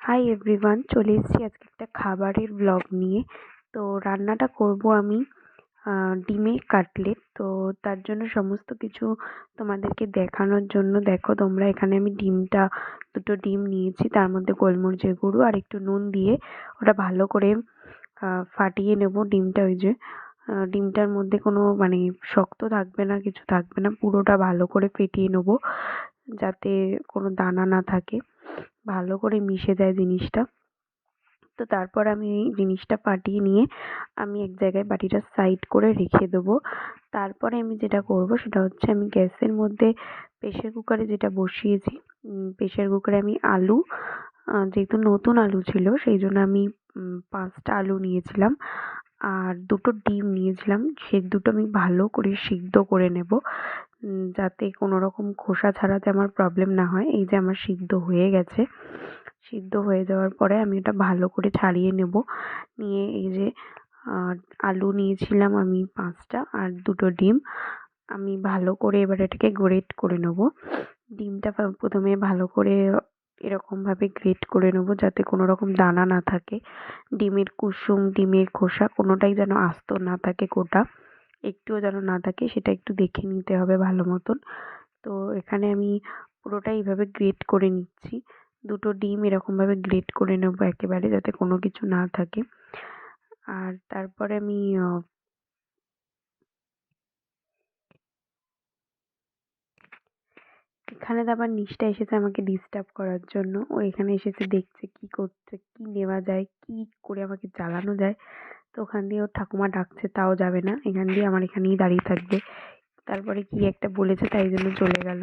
Hi everyone চলে এসেছি আজকে একটা খাবারের ব্লগ নিয়ে। তো রান্নাটা করব আমি ডিমের কাটলেট। তো তার জন্য সমস্ত কিছু তোমাদেরকে দেখানোর জন্য দেখো, তোমরা এখানে আমি ডিমটা, দুটো ডিম নিয়েছি, তার মধ্যে গোলমরিচের গুঁড়ো আর একটু নুন দিয়ে ওটা ভালো করে ফাটিয়ে নেব ডিমটা ওই যে। ডিমটার মধ্যে কোনো মানে শক্ত থাকবে না, কিছু থাকবে না, পুরোটা ভালো করে ফেটিয়ে নেব যাতে কোনো দানা না থাকে। ভালো করে মিশে যায় জিনিসটা। তো তারপর আমি জিনিসটা ফাটিয়ে নিয়ে আমি এক জায়গায় বাটিটা সাইড করে রেখে দেবো। তারপরে আমি যেটা করব সেটা হচ্ছে আমি গ্যাসের মধ্যে প্রেসার কুকারে যেটা বসিয়েছি প্রেসার কুকারে আমি আলু যেহেতু নতুন আলু ছিল, সেই জন্য আমি পাঁচটা আলু নিয়েছিলাম। আর দুটো ডিম নিয়েছিলাম, সে দুটো আমি ভালো করে সিদ্ধ করে নেব যাতে কোনো রকম খোসা ছাড়াতে আমার প্রবলেম না হয়। এই যে আমার সিদ্ধ হয়ে গেছে। সিদ্ধ হয়ে যাওয়ার পরে আমি এটা ভালো করে ছাড়িয়ে নেব। নিয়ে এই যে আলু নিয়েছিলাম আমি পাঁচটা আর দুটো ডিম। আমি ভালো করে এবার এটাকে গ্রেট করে নেব। ডিমটা প্রথমে ভালো করে এরকমভাবে গ্রেট করে নেব যাতে কোনো রকম দানা না থাকে। ডিমের কুসুম, ডিমের খোসা কোনোটাই যেন আস্ত না থাকে গোটা। একটুও যেন না থাকে সেটা একটু দেখে নিতে হবে ভালো মতন। তো এখানে আমি পুরোটাই এইভাবে গ্রেট করে নিচ্ছি। দুটো ডিম এরকমভাবে গ্রেট করে নেব একেবারে যাতে কোনো কিছু না থাকে। আর তারপরে আমি এখানে তো আবার নিশটা এসেছে আমাকে ডিস্টার্ব করার জন্য। ও এখানে এসেছে দেখছে কি করছে, কি নেওয়া যায়, কি করে আমাকে জ্বালানো যায়। তো ওখান দিয়ে ওর ঠাকুমা ডাকছে, তাও যাবে না। এখান দিয়ে আমার এখানেই দাঁড়িয়ে থাকবে। তারপরে কি একটা বলেছে, তাই জন্য চলে গেল।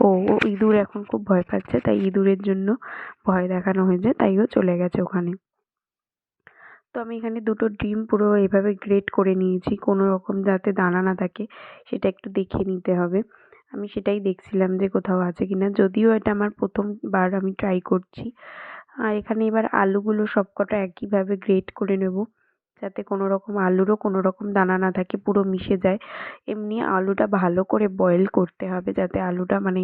ও ও ইঁদুর এখন খুব ভয় পাচ্ছে, তাই ইঁদুরের জন্য ভয় দেখানো হয়েছে, তাই ও চলে গেছে ওখানে। তো আমি এখানে দুটো ডিম পুরো এভাবে গ্রেট করে নিয়েছি। কোনো রকম যাতে দানা না থাকে, সেটা একটু দেখে নিতে হবে। আমি সেটাই দেখছিলাম যে কোথাও আছে কি না যদিও এটা আমার প্রথমবার আমি ট্রাই করছি। আর এখানে এবার আলুগুলো সব কটা একইভাবে গ্রেট করে নেব। যাতে কোনো রকম আলুরও কোনো রকম দানা না থাকে, পুরো মিশে যায়। এমনি আলুটা ভালো করে বয়েল করতে হবে যাতে আলুটা মানে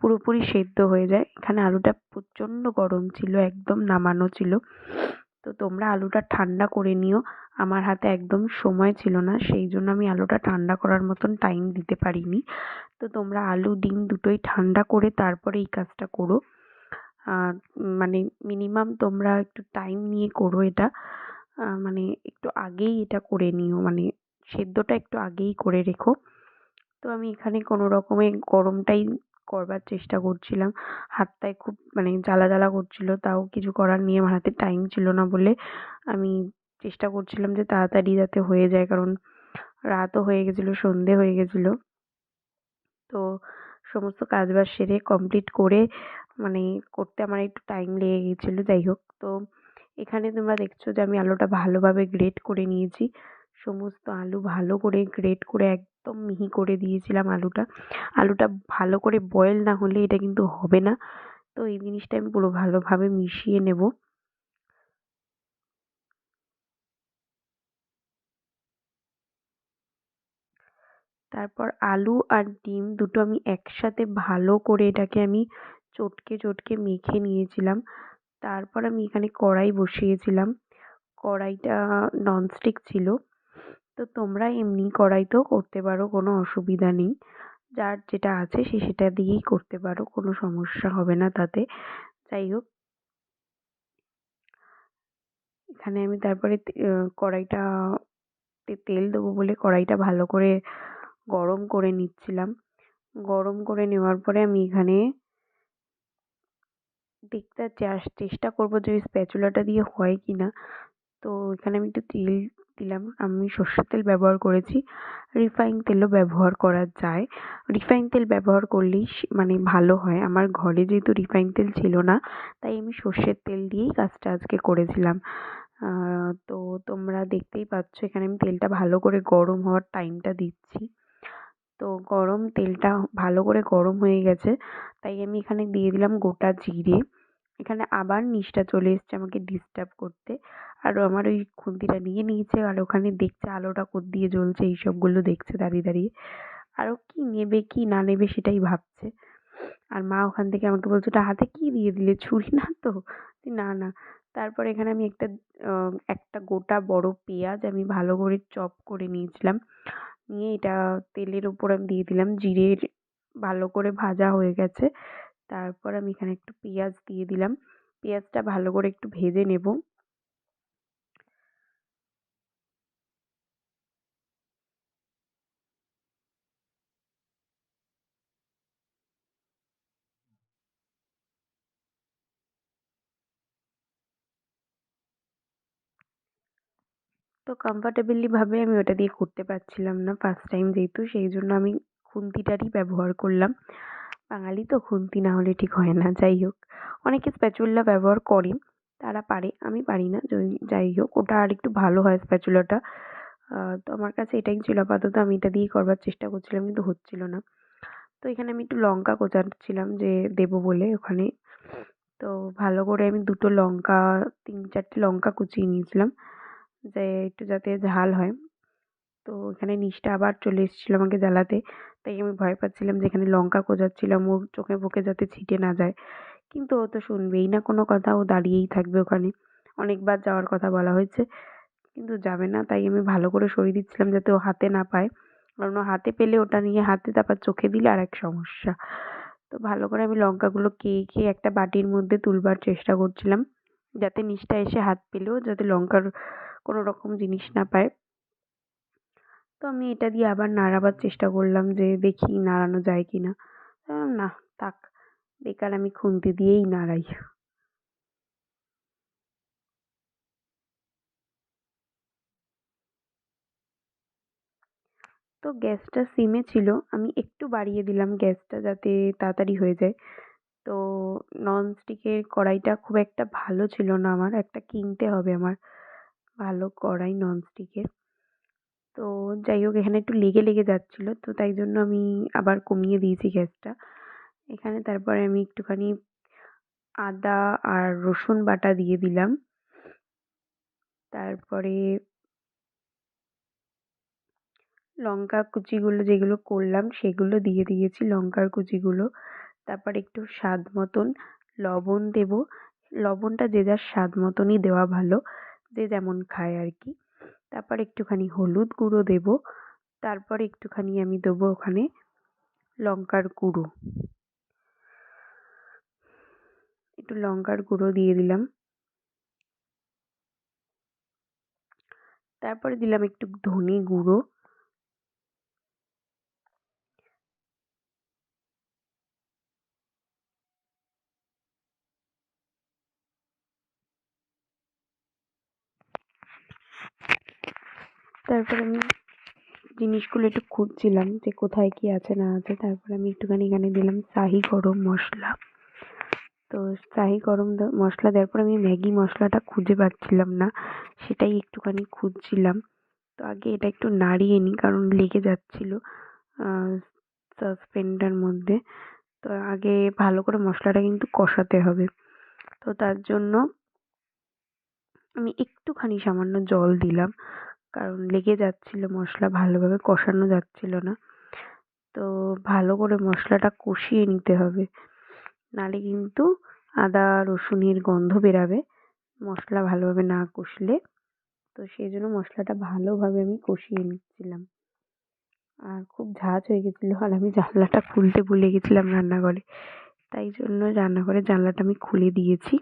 পুরোপুরি সেদ্ধ হয়ে যায়। এখানে আলুটা প্রচণ্ড গরম ছিল, একদম নামানো ছিল। তো তোমরা আলুটা ঠান্ডা করে নিও। আমার হাতে একদম সময় ছিল না, সেই জন্য আমি আলুটা ঠান্ডা করার মতন টাইম দিতে পারিনি। তো তোমরা আলু, ডিম দুটোই ঠান্ডা করে তারপরে এই কাজটা করো। মানে মিনিমাম তোমরা একটু টাইম নিয়ে করো এটা। মানে একটু আগেই এটা করে নিও মানে সেদ্ধটা একটু আগেই করে রেখো। তো আমি এখানে কোনো রকমে গরমটাই করবার চেষ্টা করছিলাম। হাতটায় খুব মানে জ্বালা জ্বালা করছিল, তাও কিছু করার নেই আমার হাতে টাইম ছিল না বলে আমি চেষ্টা করছিলাম যে তাড়াতাড়ি যাতে হয়ে যায়, কারণ রাতও হয়ে গেছিল, সন্ধে হয়ে গেছিল। তো সমস্ত কাজবাজ সেরে কমপ্লিট করে মানে করতে আমার একটু টাইম লেগে গিয়েছিল যাই হোক। তো এখানে তোমরা দেখছ যে আমি আলুটা ভালোভাবে গ্রেট করে নিয়েছি। সমস্ত আলু ভালো করে গ্রেট করে একদম মিহি করে দিয়েছিলাম আলুটা। আলুটা ভালো করে বয়েল না হলে এটা কিন্তু হবে না। তো এই জিনিসটা আমি পুরো ভালোভাবে মিশিয়ে নেব। তারপর আলু আর ডিম দুটো আমি একসাথে ভালো করে এটাকে আমি চটকে চটকে মেখে নিয়েছিলাম। তারপর আমি এখানে কড়াই বসিয়েছিলাম। কড়াইটা ননস্টিক ছিল। তো তোমরা এমনি কড়াইতেও করতে পারো, কোনো অসুবিধা নেই। যার যেটা আছে সে সেটা দিয়েই করতে পারো, কোনো সমস্যা হবে না তাতে। যাই হোক। এখানে আমি তারপরে কড়াইটা তেল দেবো বলে কড়াইটা ভালো করে গরম করে নিচ্ছিলাম। গরম করে নেওয়ার পরে আমি এখানে দেখতে চেষ্টা করব যে স্প্যাচুলাটা দিয়ে হয় কি না তো এখানে আমি একটু তেল দিলাম। আমি সর্ষের তেল ব্যবহার করেছি। রিফাইন তেলও ব্যবহার করা যায়। রিফাইন তেল ব্যবহার করলেই মানে ভালো হয়। আমার ঘরে যেহেতু রিফাইন তেল ছিল না, তাই আমি সর্ষের তেল দিয়েই কাজটা আজকে করেছিলাম। তো তোমরা দেখতেই পাচ্ছ, এখানে আমি তেলটা ভালো করে গরম হওয়ার টাইমটা দিচ্ছি। তো গরম তেলটা ভালো করে গরম হয়ে গেছে, তাই আমি এখানে দিয়ে দিলাম গোটা জিরে। এখানে আবার নিশটা চলে এসছে আমাকে ডিস্টার্ব করতে। আর আমার ওই খুন্তিটা নিয়ে নিয়েছে আর ওখানে দেখছে আলোটা দিয়ে জ্বলছে এই সবগুলো দেখছে দাঁড়িয়ে দাঁড়িয়ে। আরও কী নেবে, কি না নেবে সেটাই ভাবছে। আর মা ওখান থেকে আমাকে বলছে, ওটা হাতে কী দিয়ে দিলে? ছুরি না তো? না না। তারপর এখানে আমি একটা একটা গোটা বড় পেঁয়াজ আমি ভালো করে চপ করে নিয়েছিলাম। নিয়ে এটা তেলের ওপর আমি দিয়ে দিলাম। জিরের ভালো করে ভাজা হয়ে গেছে। তারপর আমি এখানে একটু পেঁয়াজ দিয়ে দিলাম। পেঁয়াজটা ভালো করে একটু ভেজে নেব। তো কমফর্টেবলিভাবে আমি ওটা দিয়ে করতে পারছিলাম না ফার্স্ট টাইম যেহেতু, সেই জন্য আমি খুন্তিটারই ব্যবহার করলাম। বাঙালি তো খুন্তি না হলে ঠিক হয় না, যাই হোক। অনেকে স্প্যাচুলা ব্যবহার করে তারা পারে, আমি পারি না যাই হোক। ওটা আর একটু ভালো হয় স্প্যাচুলাটা তো আমার কাছে এটাই ছিল আপাতত, আমি এটা দিয়েই করবার চেষ্টা করছিলাম, কিন্তু হচ্ছিল না। তো এখানে আমি একটু লঙ্কা কোচাচ্ছিলাম যে দেবো বলে ওখানে। তো ভালো করে আমি দুটো লঙ্কা, তিন চারটে লঙ্কা কুচিয়ে নিয়েছিলাম, যে একটু যাতে ঝাল হয়। তো এখানে নিচটা আবার চলে এসেছিল আমাকে জ্বালাতে। তাই আমি ভয় পাচ্ছিলাম যে এখানে লঙ্কা কোজাচ্ছিলাম ওর চোখে মুখে যাতে ছিটে না যায়। কিন্তু ও তো শুনবেই না কোনো কথা, ও দাঁড়িয়েই থাকবে ওখানে। অনেকবার যাওয়ার কথা বলা হয়েছে, কিন্তু যাবে না। তাই আমি ভালো করে সরিয়ে দিচ্ছিলাম যাতে ও হাতে না পায়। কারণ ও হাতে পেলে ওটা নিয়ে হাতে তারপর চোখে দিলে আর এক সমস্যা। তো ভালো করে আমি লঙ্কাগুলো খেয়ে খেয়ে একটা বাটির মধ্যে তুলবার চেষ্টা করছিলাম। যাতে নিচটা এসে হাত পেলেও যাতে লঙ্কার কোনো রকম জিনিস না পায়। তো আমি এটা দিয়ে আবার নাড়াবার চেষ্টা করলাম যে দেখি নাড়ানো যায় কি না না, থাক, বেকার আমি খুন্তি দিয়েই নাড়াই। তো গ্যাসটা সিমে ছিল, আমি একটু বাড়িয়ে দিলাম গ্যাসটা যাতে তাড়াতাড়ি হয়ে যায়। তো ননস্টিকের কড়াইটা খুব একটা ভালো ছিল না আমার, একটা কিনতে হবে আমার, ভালো কড়াই ননস্টিকের। তো যাই হোক, এখানে একটু লেগে লেগে যাচ্ছিল। তো তাই জন্য আমি আবার কমিয়ে দিয়েছি গ্যাসটা। এখানে তারপরে আমি একটুখানি আদা আর রসুন বাটা দিয়ে দিলাম। তারপরে লঙ্কা কুচিগুলো যেগুলো করলাম, সেগুলো দিয়ে দিয়েছি, লঙ্কার কুচিগুলো। তারপর একটু স্বাদ মতন লবণ দেব। লবণটা যে যার স্বাদ মতনই দেওয়া ভালো, যে যেমন খায় আর কি। তারপর একটুখানি হলুদ গুঁড়ো দেব। তারপর একটুখানি আমি দেবো ওখানে লঙ্কার গুঁড়ো। একটু লঙ্কার গুঁড়ো দিয়ে দিলাম। তারপরে দিলাম একটু ধনে গুঁড়ো। তারপর আমি জিনিসগুলো একটু খুঁজছিলাম যে কোথায় কী আছে, না আছে। তারপরে আমি একটুখানি এখানে দিলাম শাহি গরম মশলা। তো শাহি গরম মশলা দেওয়ার পর আমি ম্যাগি মশলাটা খুঁজে পাচ্ছিলাম না, সেটাই একটুখানি খুঁজছিলাম। তো আগে এটা একটু নাড়িয়ে নিই, কারণ লেগে যাচ্ছিল সসপ্যানটার মধ্যে। তো আগে ভালো করে মশলাটা কিন্তু কষাতে হবে। তো তার জন্য আমি একটুখানি সামান্য জল দিলাম। কারণ লেগে যাচ্ছিল, মশলা ভালোভাবে কষানো যাচ্ছিল না। তো ভালো করে মশলাটা কষিয়ে নিতে হবে। নাহলে কিন্তু আদা, রসুনের গন্ধ বেরাবে। মশলা ভালোভাবে না কষলে। তো সেই জন্য মশলাটা ভালোভাবে আমি কষিয়ে নিচ্ছিলাম। আর খুব ঝাঁঝ হয়ে গেছিল আর আমি জানলাটা খুলতে ভুলে গেছিলাম রান্নাঘরে। তাই জন্য রান্নাঘরের জানলাটা আমি খুলে দিয়েছি।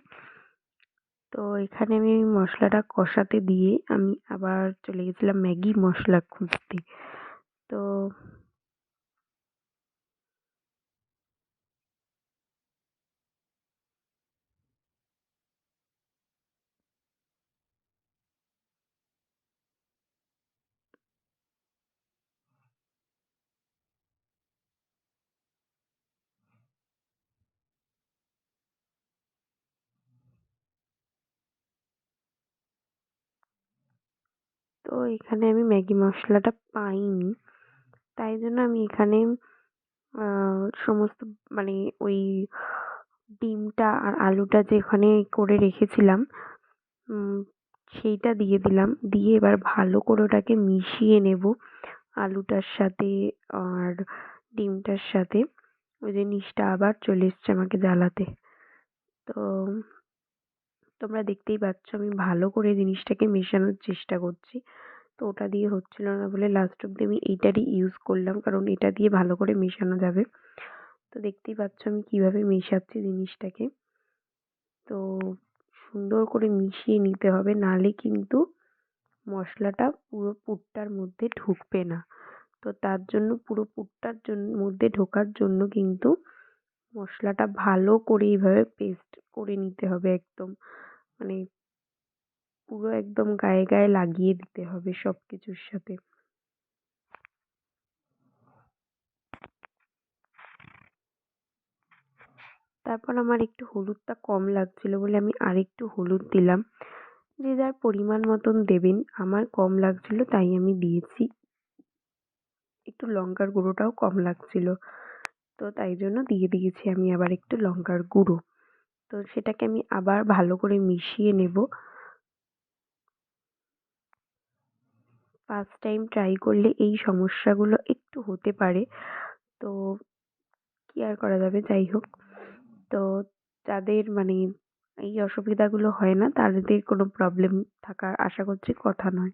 তো এখানে আমি মশলাটা কষাতে দিয়ে আমি আবার চলে গেছিলাম ম্যাগি মশলা খুঁজতে। তো তো এখানে আমি ম্যাগি মশলাটা পাইনি। তাই জন্য আমি এখানে সমস্ত মানে ওই ডিমটা আর আলুটা যেখানে করে রেখেছিলাম সেইটা দিয়ে দিলাম। দিয়ে এবার ভালো করে ওটাকে মিশিয়ে নেব আলুটার সাথে আর ডিমটার সাথে। ওই যে নিচটা আবার চলে এসছে আমাকে জ্বালাতে। তো তোমরা দেখতেই পাচ্ছ আমি ভালো করে জিনিসটাকে মেশানোর চেষ্টা করছি। তো ওটা দিয়ে হচ্ছিল না বলে লাস্ট অব্দি আমি এইটারই ইউজ করলাম কারণ এটা দিয়ে ভালো করে মেশানো যাবে। তো দেখতেই পাচ্ছ আমি কীভাবে মেশাচ্ছি জিনিসটাকে। তো সুন্দর করে মিশিয়ে নিতে হবে নাহলে কিন্তু মশলাটা পুরো পুরটার মধ্যে ঢুকবে না। তো তার জন্য পুরো পুরটার জন্য মধ্যে ঢোকার জন্য কিন্তু মশলাটা ভালো করে এইভাবে পেস্ট করে নিতে হবে একদম। মানে পুরো একদম গায়ে গায়ে লাগিয়ে দিতে হবে সব কিছুর সাথে। তারপর আমার একটু হলুদটা কম লাগছিল বলে আমি আরেকটু হলুদ দিলাম। যে যার পরিমাণ মতন দেবেন, আমার কম লাগছিল তাই আমি দিয়েছি। একটু লঙ্কার গুঁড়োটাও কম লাগছিল। তো তাই জন্য দিয়ে দিয়েছি আমি আবার একটু লঙ্কার গুঁড়ো। তো সেটাকে আমি আবার ভালো করে মিশিয়ে নেব। ফার্স্ট টাইম ট্রাই করলে এই সমস্যাগুলো একটু হতে পারে। তো কী আর করা যাবে? যাই হোক। তো যাদের মানে এই অসুবিধাগুলো হয় না, তাদের কোনো প্রবলেম থাকার আশা করছি কথা নয়।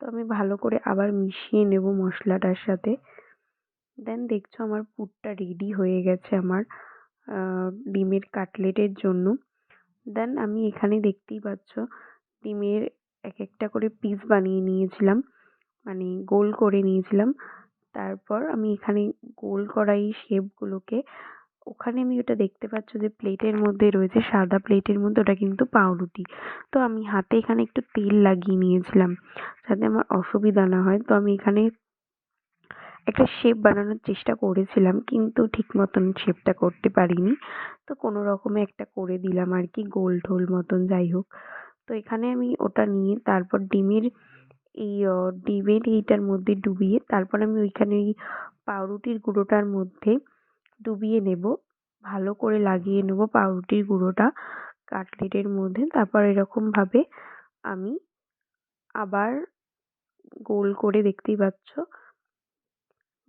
তো আমি ভালো করে আবার মিশিয়ে নেব মশলাটার সাথে। দেন দেখছ আমার পুরটা রেডি হয়ে গেছে আমার। ডিমের কাটলেটের জন্য। দেন আমি এখানে দেখতেই পাচ্ছ, ডিমের এক একটা করে পিস বানিয়ে নিয়েছিলাম মানে গোল করে নিয়েছিলাম। তারপর আমি এখানে গোল করা এই শেপগুলোকে ওখানে আমি ওটা দেখতে পাচ্ছ যে প্লেটের মধ্যে রয়েছে, সাদা প্লেটের মধ্যে, ওটা কিন্তু পাউরুটি। তো আমি হাতে এখানে একটু তেল লাগিয়ে নিয়েছিলাম, যাতে আমার অসুবিধা না হয়। তো আমি এখানে একটা শেপ বানানোর চেষ্টা করেছিলাম, কিন্তু ঠিক মতন শেপটা করতে পারিনি। তো কোনো রকমে একটা করে দিলাম আর কি গোল টোল মতন যাই হোক। তো এখানে আমি ওটা নিয়ে তারপর ডিমের এই ডিমের এইটার মধ্যে ডুবিয়ে তারপর আমি ওইখানে ওই পাউরুটির গুঁড়োটার মধ্যে ডুবিয়ে নেব। ভালো করে লাগিয়ে নেব পাউরুটির গুঁড়োটা কাটলেটের মধ্যে। তারপর এরকমভাবে আমি আবার গোল করে দেখতেই পাচ্ছ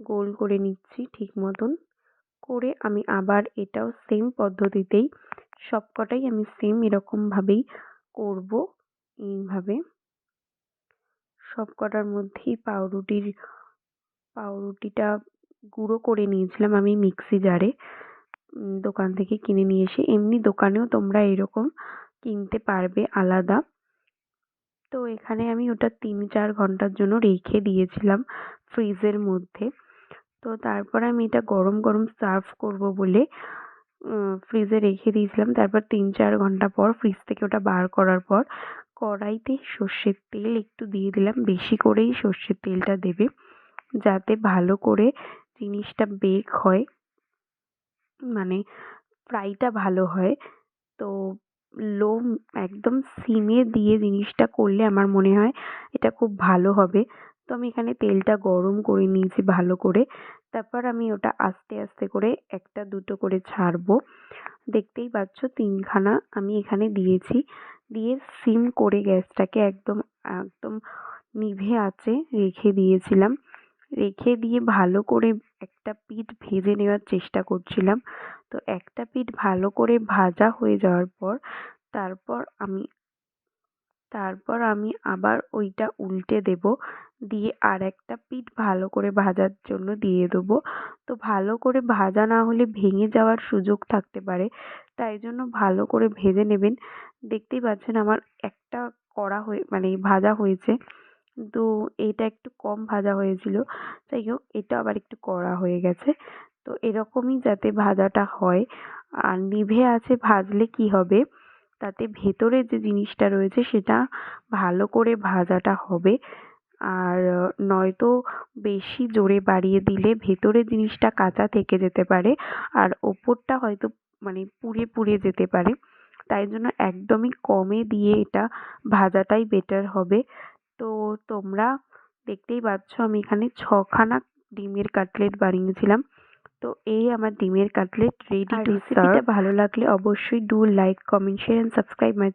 গোল করে নিচ্ছি ঠিক মতন। করে আমি আবার এটাও সেম পদ্ধতিতেই সবকটাই আমি সেম এরকমভাবেই করব এইভাবে। সবকটার মধ্যেই পাউরুটির, পাউরুটিটা গুঁড়ো করে নিয়েছিলাম আমি মিক্সি জারে। দোকান থেকে কিনে নিয়ে এসে এমনি দোকানেও তোমরা এরকম কিনতে পারবে আলাদা। তো এখানে আমি ওটা তিন চার ঘণ্টার জন্য রেখে দিয়েছিলাম ফ্রিজের মধ্যে। তো তারপর আমি এটা গরম গরম সার্ভ করব বলে ফ্রিজে রেখে দিয়েছিলাম। তারপর তিন, চার ঘণ্টা পর ফ্রিজ থেকে ওটা বার করার পর কড়াইতে সর্ষের তেল একটু দিয়ে দিলাম। বেশি করেই সর্ষের তেলটা দেবে, যাতে ভালো করে জিনিসটা বেক হয় মানে ফ্রাইটা ভালো হয়। তো লো একদম সিমে দিয়ে জিনিসটা করলে আমার মনে হয় এটা খুব ভালো হবে। তো আমি এখানে তেলটা গরম করে নিয়েছি ভালো করে। তারপর আমি ওটা আস্তে আস্তে করে একটা, দুটো করে ছাড়বো। দেখতেই পাচ্ছ তিনখানা আমি এখানে দিয়েছি। দিয়ে সিম করে গ্যাসটাকে একদম একদম নিভে আঁচে রেখে দিয়েছিলাম। রেখে দিয়ে ভালো করে একটা পিঠ ভেজে নেওয়ার চেষ্টা করছিলাম। তো একটা পিঠ ভালো করে ভাজা হয়ে যাওয়ার পর তারপর আমি তারপর আমি আবার ওইটা উল্টে দেবো। দিয়ে আর একটা পিঠ ভালো করে ভাজার জন্য দিয়ে দেবো। তো ভালো করে ভাজা না হলে ভেঙে যাওয়ার সুযোগ থাকতে পারে, তাই জন্য ভালো করে ভেজে নেবেন। দেখতেই পাচ্ছেন আমার একটা করা হয়ে মানে ভাজা হয়েছে। তো এটা একটু কম ভাজা হয়েছিল, যাই হোক এটা আবার একটু কড়া হয়ে গেছে। তো এরকমই যাতে ভাজাটা হয়। আর নিভে আছে ভাজলে কি হবে? তাতে ভেতরে যে জিনিসটা রয়েছে সেটা ভালো করে ভাজাটা হবে। আর নয়তো বেশি জোরে বাড়িয়ে দিলে ভেতরে জিনিসটা কাঁচা থেকে যেতে পারে আর ওপরটা হয়তো মানে পুড়ে পুড়ে যেতে পারে। তাই জন্য একদমই কমে দিয়ে এটা ভাজাটাই বেটার হবে। তো তোমরা দেখতেই পাচ্ছ আমি এখানে ছখানা ডিমের কাটলেট বানিয়েছিলাম। তো এই আমার ডিমের কাটলেট রেডি টু ভালো লাগলে অবশ্যই do like comment share and subscribe my